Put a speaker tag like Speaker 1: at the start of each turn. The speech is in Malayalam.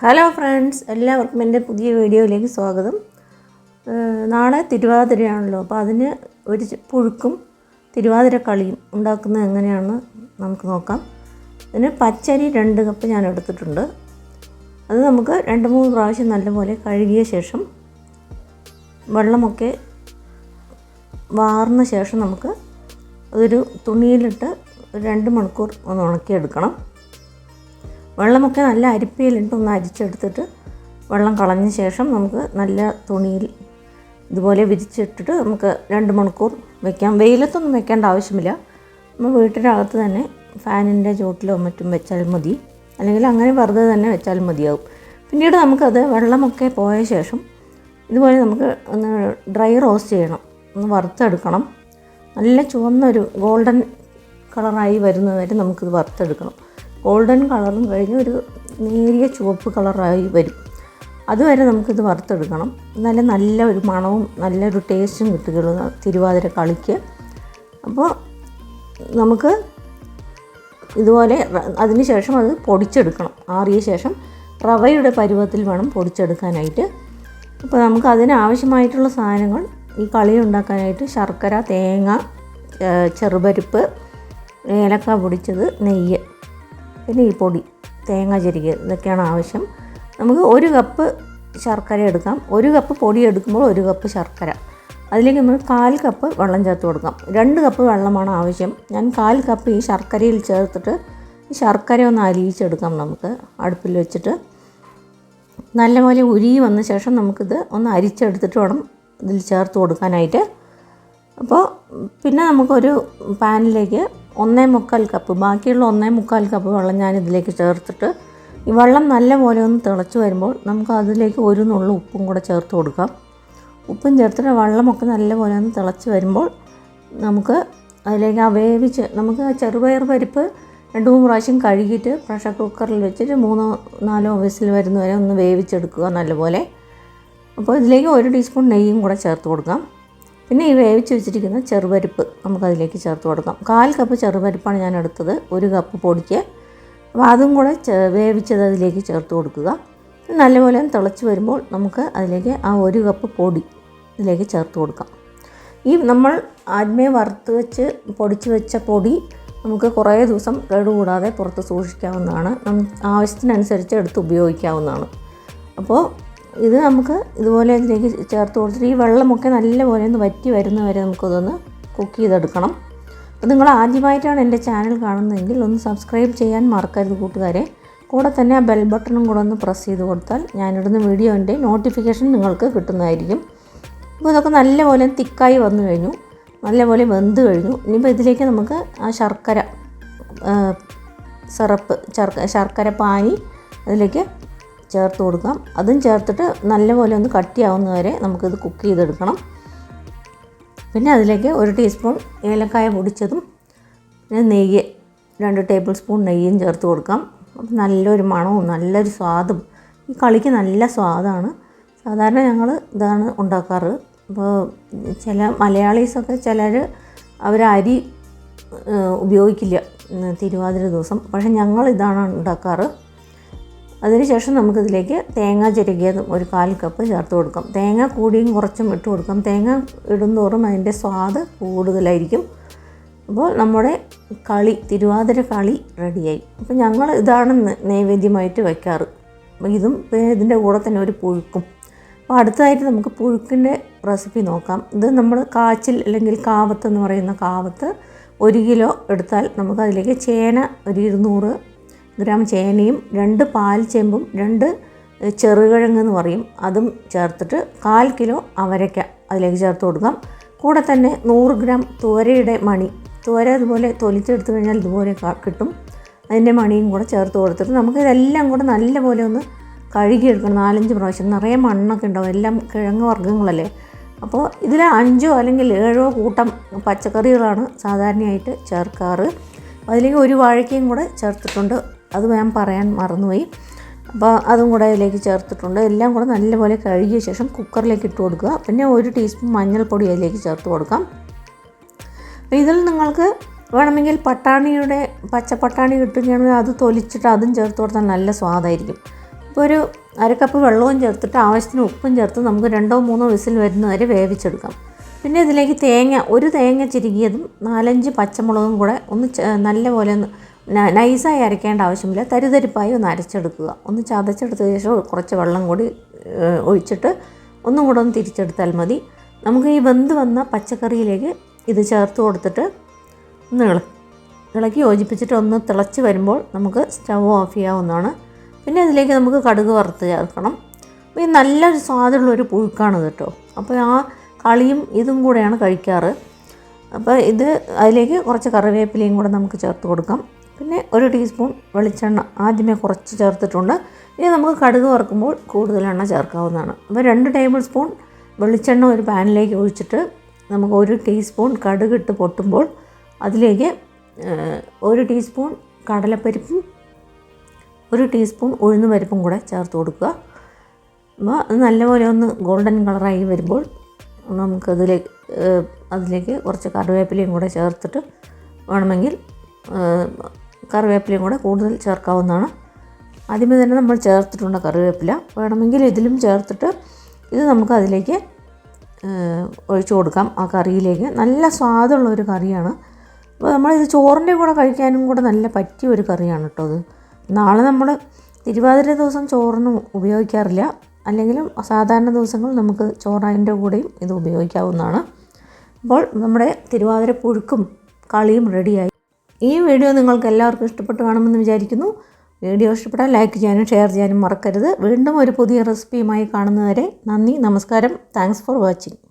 Speaker 1: ഹലോ ഫ്രണ്ട്സ് എല്ലാവർക്കും എന്റെ പുതിയ വീഡിയോയിലേക്ക് സ്വാഗതം. നാളെ തിരുവാതിരയാണല്ലോ അപ്പോൾ അതിന് ഒരു പുഴുക്കും തിരുവാതിര കളിയും ഉണ്ടാക്കുന്നത് എങ്ങനെയാണെന്ന് നമുക്ക് നോക്കാം. അതിന് പച്ചരി രണ്ട് കപ്പ് ഞാൻ എടുത്തിട്ടുണ്ട്. അത് നമുക്ക് രണ്ട് മൂന്ന് പ്രാവശ്യം നല്ലപോലെ കഴുകിയ ശേഷം വെള്ളമൊക്കെ വാർന്ന ശേഷം നമുക്ക് അതൊരു തുണിയിലിട്ട് രണ്ട് മണിക്കൂർ ഒന്ന് ഉണക്കിയെടുക്കണം. വെള്ളമൊക്കെ നല്ല അരിപ്പയിലിട്ട് ഒന്ന് അരിച്ചെടുത്തിട്ട് വെള്ളം കളഞ്ഞ ശേഷം നമുക്ക് നല്ല തുണിയിൽ ഇതുപോലെ വിരിച്ചിട്ടിട്ട് നമുക്ക് രണ്ട് മണിക്കൂർ വെക്കാം. വെയിലത്തൊന്നും വെക്കേണ്ട ആവശ്യമില്ല. നമ്മൾ വീട്ടിന്റെ അകത്ത് തന്നെ ഫാനിന്റെ ചോട്ടിലോ മറ്റും വെച്ചാൽ മതി. അല്ലെങ്കിൽ അങ്ങനെ വെറുതെ തന്നെ വെച്ചാൽ മതിയാവും. പിന്നീട് നമുക്കത് വെള്ളമൊക്കെ പോയ ശേഷം ഇതുപോലെ നമുക്ക് ഒന്ന് ഡ്രൈ റോസ്റ്റ് ചെയ്യണം. ഒന്ന് വറുത്തെടുക്കണം. നല്ല ചുവന്നൊരു ഗോൾഡൻ കളറായി വരുന്നതുവരെ നമുക്കിത് വറുത്തെടുക്കണം. ഗോൾഡൻ കളറും കഴിഞ്ഞ് ഒരു നേരിയ ചുവപ്പ് കളറായി വരും. അതുവരെ നമുക്കിത് വറുത്തെടുക്കണം. എന്നാലും നല്ല ഒരു മണവും നല്ലൊരു ടേസ്റ്റും കിട്ടുകയുള്ളൂ തിരുവാതിര കളിക്ക്. അപ്പോൾ നമുക്ക് ഇതുപോലെ അതിന് ശേഷം അത് പൊടിച്ചെടുക്കണം. ആറിയ ശേഷം റവയുടെ പരുവത്തിൽ വേണം പൊടിച്ചെടുക്കാനായിട്ട്. അപ്പോൾ നമുക്ക് അതിനാവശ്യമായിട്ടുള്ള സാധനങ്ങൾ ഈ കളി ഉണ്ടാക്കാനായിട്ട് ശർക്കര തേങ്ങ ചെറുപരിപ്പ് ഏലക്ക പൊടിച്ചത് നെയ്യ്. പിന്നെ ഈ പൊടി തേങ്ങ ചെരുകിയ ഇതൊക്കെയാണ് ആവശ്യം. നമുക്ക് ഒരു കപ്പ് ശർക്കര എടുക്കാം. ഒരു കപ്പ് പൊടി എടുക്കുമ്പോൾ ഒരു കപ്പ് ശർക്കര. അതിലേക്ക് നമ്മൾ കാൽ കപ്പ് വെള്ളം ചേർത്ത് കൊടുക്കാം. രണ്ട് കപ്പ് വെള്ളമാണ് ആവശ്യം. ഞാൻ കാൽ കപ്പ് ഈ ശർക്കരയിൽ ചേർത്തിട്ട് ഈ ശർക്കര ഒന്ന് അലിയിച്ചെടുക്കാം നമുക്ക് അടുപ്പിൽ വെച്ചിട്ട്. നല്ലപോലെ ഉരുകി വന്ന ശേഷം നമുക്കിത് ഒന്ന് അരിച്ചെടുത്തിട്ട് വേണം ഇതിൽ ചേർത്ത് കൊടുക്കാനായിട്ട്. അപ്പോൾ പിന്നെ നമുക്കൊരു പാനിലേക്ക് ഒന്നേ മുക്കാൽ കപ്പ്. ബാക്കിയുള്ള ഒന്നേ മുക്കാൽ കപ്പ് വെള്ളം ഞാൻ ഇതിലേക്ക് ചേർത്തിട്ട് ഈ വെള്ളം നല്ലപോലെ ഒന്ന് തിളച്ച് വരുമ്പോൾ നമുക്ക് അതിലേക്ക് ഒരു നുള്ളു ഉപ്പും കൂടെ ചേർത്ത് കൊടുക്കാം. ഉപ്പും ചേർത്തിട്ട് വെള്ളമൊക്കെ നല്ലപോലെ ഒന്ന് തിളച്ച് വരുമ്പോൾ നമുക്ക് അതിലേക്ക് ആ വേവിച്ച് നമുക്ക് ആ ചെറുപയർ പരിപ്പ് രണ്ട് മൂന്ന് പ്രാവശ്യം കഴുകിയിട്ട് പ്രഷർ കുക്കറിൽ വെച്ചിട്ട് മൂന്നോ നാലോ വിസിൽ വരുന്നവരെ ഒന്ന് വേവിച്ചെടുക്കുക നല്ലപോലെ. അപ്പോൾ ഇതിലേക്ക് ഒരു ടീസ്പൂൺ നെയ്യും കൂടെ ചേർത്ത് കൊടുക്കാം. പിന്നെ ഈ വേവിച്ച് വെച്ചിരിക്കുന്ന ചെറുപരിപ്പ് നമുക്കതിലേക്ക് ചേർത്ത് കൊടുക്കാം. കാൽ കപ്പ് ചെറുപരിപ്പാണ് ഞാൻ എടുത്തത്. ഒരു കപ്പ് പൊടിക്ക്. അപ്പോൾ അതും കൂടെ വേവിച്ചത് അതിലേക്ക് ചേർത്ത് കൊടുക്കുക. നല്ലപോലെ തിളച്ച് വരുമ്പോൾ നമുക്ക് അതിലേക്ക് ആ ഒരു കപ്പ് പൊടി ഇതിലേക്ക് ചേർത്ത് കൊടുക്കാം. ഈ നമ്മൾ ആദ്യമേ വറുത്ത് വെച്ച് പൊടിച്ച് വെച്ച പൊടി നമുക്ക് കുറേ ദിവസം കേടുകൂടാതെ പുറത്ത് സൂക്ഷിക്കാവുന്നതാണ്. നമുക്ക് ആവശ്യത്തിനനുസരിച്ച് എടുത്ത് ഉപയോഗിക്കാവുന്നതാണ്. അപ്പോൾ ഇത് നമുക്ക് ഇതുപോലെ ഇതിലേക്ക് ചേർത്ത് കൊടുത്തിട്ട് ഈ വെള്ളമൊക്കെ നല്ലപോലെ ഒന്ന് വറ്റി വരുന്ന വരെ നമുക്കതൊന്ന് കുക്ക് ചെയ്തെടുക്കണം. അപ്പോൾ നിങ്ങൾ ആദ്യമായിട്ടാണ് എന്റെ ചാനൽ കാണുന്നതെങ്കിൽ ഒന്ന് സബ്സ്ക്രൈബ് ചെയ്യാൻ മറക്കരുത് കൂട്ടുകാരെ. കൂടെ തന്നെ ആ ബെൽ ബട്ടണും കൂടെ ഒന്ന് പ്രസ് ചെയ്ത് കൊടുത്താൽ ഞാനിടുന്ന വീഡിയോന്റെ നോട്ടിഫിക്കേഷൻ നിങ്ങൾക്ക് കിട്ടുന്നതായിരിക്കും. അപ്പോൾ ഇതൊക്കെ നല്ലപോലെ തിക്കായി വന്നു കഴിഞ്ഞു. നല്ലപോലെ വെന്ത് കഴിഞ്ഞു. ഇനിയിപ്പോൾ ഇതിലേക്ക് നമുക്ക് ആ ശർക്കര സിറപ്പ് ശർക്ക ശർക്കര പാനി അതിലേക്ക് ചേർത്ത് കൊടുക്കാം. അതും ചേർത്തിട്ട് നല്ലപോലെ ഒന്ന് കട്ടിയാവുന്ന വരെ നമുക്കിത് കുക്ക് ചെയ്തെടുക്കണം. പിന്നെ അതിലേക്ക് ഒരു ടീസ്പൂൺ ഏലക്കായ പൊടിച്ചതും പിന്നെ നെയ്യ് രണ്ട് ടേബിൾ സ്പൂൺ നെയ്യും ചേർത്ത് കൊടുക്കാം. അപ്പം നല്ലൊരു മണവും നല്ലൊരു സ്വാദും. ഈ കളിക്ക് നല്ല സ്വാദാണ്. സാധാരണ ഞങ്ങൾ ഇതാണ് ഉണ്ടാക്കാറ്. അപ്പോൾ ചില മലയാളീസൊക്കെ ചിലർ അവർ അരി ഉപയോഗിക്കില്ല തിരുവാതിര ദിവസം. പക്ഷേ ഞങ്ങൾ ഇതാണ് ഉണ്ടാക്കാറ്. അതിനുശേഷം നമുക്കിതിലേക്ക് തേങ്ങ ചിരകിയതും ഒരു കാൽ കപ്പ് ചേർത്ത് കൊടുക്കാം. തേങ്ങ കൂടിയും കുറച്ചും ഇട്ട് കൊടുക്കാം. തേങ്ങ ഇടുന്തോറും അതിന്റെ സ്വാദ് കൂടുതലായിരിക്കും. അപ്പോൾ നമ്മുടെ കളി തിരുവാതിര കളി റെഡിയായി. അപ്പോൾ ഞങ്ങൾ ഇതാണ് നൈവേദ്യമായിട്ട് വയ്ക്കാറ്. അപ്പോൾ ഇതും ഇതിന്റെ കൂടെ തന്നെ ഒരു പുഴുക്കും. അപ്പോൾ അടുത്തതായിട്ട് നമുക്ക് പുഴുക്കിന്റെ റെസിപ്പി നോക്കാം. ഇത് നമ്മൾ കാച്ചിൽ അല്ലെങ്കിൽ കാവത്ത് എന്ന് പറയുന്ന കാവത്ത് ഒരു കിലോ എടുത്താൽ നമുക്ക് അതിലേക്ക് ചേന ഒരു ഇരുന്നൂറ് ഗ്രാം ചേനയും രണ്ട് പാൽ ചെമ്പും രണ്ട് ചെറുകിഴങ്ങ് എന്ന് പറയും. അതും ചേർത്തിട്ട് കാൽ കിലോ അവരയ്ക്ക അതിലേക്ക് ചേർത്ത് കൊടുക്കാം. കൂടെ തന്നെ നൂറ് ഗ്രാം തുവരയുടെ മണി. തുവര അതുപോലെ തൊലിച്ചെടുത്ത് കഴിഞ്ഞാൽ ഇതുപോലെ കിട്ടും. അതിന്റെ മണിയും കൂടെ ചേർത്ത് കൊടുത്തിട്ട് നമുക്ക് ഇതെല്ലാം കൂടെ നല്ലപോലെ ഒന്ന് കഴുകിയെടുക്കണം. നാലഞ്ച് പ്രാവശ്യം. നിറയെ മണ്ണൊക്കെ ഉണ്ടാവും. എല്ലാം കിഴങ്ങ് വർഗങ്ങളല്ലേ. അപ്പോൾ ഇതിൽ അഞ്ചോ അല്ലെങ്കിൽ ഏഴോ കൂട്ടം പച്ചക്കറികളാണ് സാധാരണയായിട്ട് ചേർക്കാറ്. അതിലേക്ക് ഒരു വാഴയ്ക്കയും കൂടെ ചേർത്തിട്ടുണ്ട്. അത് ഞാൻ പറയാൻ മറന്നുപോയി. അപ്പോൾ അതും കൂടെ അതിലേക്ക് ചേർത്തിട്ടുണ്ട്. എല്ലാം കൂടെ നല്ലപോലെ കഴുകിയ ശേഷം കുക്കറിലേക്ക് ഇട്ട് കൊടുക്കുക. പിന്നെ ഒരു ടീസ്പൂൺ മഞ്ഞൾപ്പൊടി അതിലേക്ക് ചേർത്ത് കൊടുക്കാം. ഇതിൽ നിങ്ങൾക്ക് വേണമെങ്കിൽ പട്ടാണിയുടെ പച്ച പട്ടാണി കിട്ടുകയാണെങ്കിൽ അത് തൊലിച്ചിട്ട് അതും ചേർത്ത് കൊടുത്താൽ നല്ല സ്വാദായിരിക്കും. അപ്പോൾ ഒരു അരക്കപ്പ് വെള്ളവും ചേർത്തിട്ട് ആവശ്യത്തിന് ഉപ്പും ചേർത്ത് നമുക്ക് രണ്ടോ മൂന്നോ വിസിൽ വരുന്നവരെ വേവിച്ചെടുക്കാം. പിന്നെ ഇതിലേക്ക് തേങ്ങ ഒരു തേങ്ങ ചിരുകിയതും നാലഞ്ച് പച്ചമുളകും കൂടെ ഒന്ന് നല്ല നല്ലപോലെ ഒന്ന് നൈസായി അരയ്ക്കേണ്ട ആവശ്യമില്ല. തരിതരിപ്പായി ഒന്ന് അരച്ചെടുക്കുക. ഒന്ന് ചതച്ചെടുത്ത ശേഷം കുറച്ച് വെള്ളം കൂടി ഒഴിച്ചിട്ട് ഒന്നും കൂടെ ഒന്ന് തിരിച്ചെടുത്താൽ മതി. നമുക്ക് ഈ വെന്ത് വന്ന പച്ചക്കറിയിലേക്ക് ഇത് ചേർത്ത് കൊടുത്തിട്ട് ഒന്ന് ഇള ഇളക്കി യോജിപ്പിച്ചിട്ട് ഒന്ന് തിളച്ച് വരുമ്പോൾ നമുക്ക് സ്റ്റവ് ഓഫ് ചെയ്യാവുന്നതാണ്. പിന്നെ അതിലേക്ക് നമുക്ക് കടുക് വറുത്ത് ചേർക്കണം. ഈ നല്ലൊരു സ്വാദുള്ളൊരു പുഴുക്കാണ് കേട്ടോ. അപ്പോൾ ആ കളിയും ഇതും കൂടെയാണ് കഴിക്കാറ്. അപ്പോൾ ഇത് അതിലേക്ക് കുറച്ച് കറിവേപ്പിലയും കൂടെ നമുക്ക് ചേർത്ത് കൊടുക്കാം. പിന്നെ ഒരു ടീസ്പൂൺ വെളിച്ചെണ്ണ ആദ്യമേ കുറച്ച് ചേർത്തിട്ടുണ്ട്. ഇനി നമുക്ക് കടുക് വറുക്കുമ്പോൾ കൂടുതൽ എണ്ണ ചേർക്കാവുന്നതാണ്. അപ്പോൾ രണ്ട് ടേബിൾ സ്പൂൺ വെളിച്ചെണ്ണ ഒരു പാനിലേക്ക് ഒഴിച്ചിട്ട് നമുക്ക് ഒരു ടീസ്പൂൺ കടുക് ഇട്ട് പൊട്ടുമ്പോൾ അതിലേക്ക് ഒരു ടീസ്പൂൺ കടലപ്പരിപ്പും ഒരു ടീസ്പൂൺ ഉഴുന്ന് പരിപ്പും കൂടെ ചേർത്ത് കൊടുക്കുക. അപ്പോൾ അത് നല്ലപോലെ ഒന്ന് ഗോൾഡൻ കളറായി വരുമ്പോൾ നമുക്കതിലേക്ക് അതിലേക്ക് കുറച്ച് കറിവേപ്പിലയും കൂടെ ചേർത്തിട്ട് വേണമെങ്കിൽ കറിവേപ്പിലയും കൂടെ കൂടുതൽ ചേർക്കാവുന്നതാണ്. ആദ്യമേ തന്നെ നമ്മൾ ചേർത്തിട്ടുണ്ട് കറിവേപ്പില വേണമെങ്കിൽ ഇതിലും ചേർത്തിട്ട് ഇത് നമുക്ക് അതിലേക്ക് ഒഴിച്ചു കൊടുക്കാം ആ കറിയിലേക്ക്. നല്ല സ്വാദുള്ള ഒരു കറിയാണ്. അപ്പോൾ നമ്മളിത് ചോറിന്റെ കൂടെ കഴിക്കാനും കൂടെ നല്ല പറ്റിയ ഒരു കറിയാണ് കേട്ടോ അത്. നാളെ നമ്മൾ തിരുവാതിര ദിവസം ചോറിന് ഉപയോഗിക്കാറില്ല. അല്ലെങ്കിലും സാധാരണ ദിവസങ്ങളിൽ നമുക്ക് ചോറിന്റെ കൂടെയും ഇത് ഉപയോഗിക്കാവുന്നതാണ്. അപ്പോൾ നമ്മുടെ തിരുവാതിര പുഴുക്കും കളിയും റെഡിയായി. ഈ വീഡിയോ നിങ്ങൾക്ക് എല്ലാവർക്കും ഇഷ്ടപ്പെട്ട് കാണുമെന്ന് വിചാരിക്കുന്നു. വീഡിയോ ഇഷ്ടപ്പെട്ടാൽ ലൈക്ക് ചെയ്യാനും ഷെയർ ചെയ്യാനും മറക്കരുത്. വീണ്ടും ഒരു പുതിയ റെസിപ്പിയുമായി കാണുന്നവരെ നന്ദി നമസ്കാരം. Thanks for watching.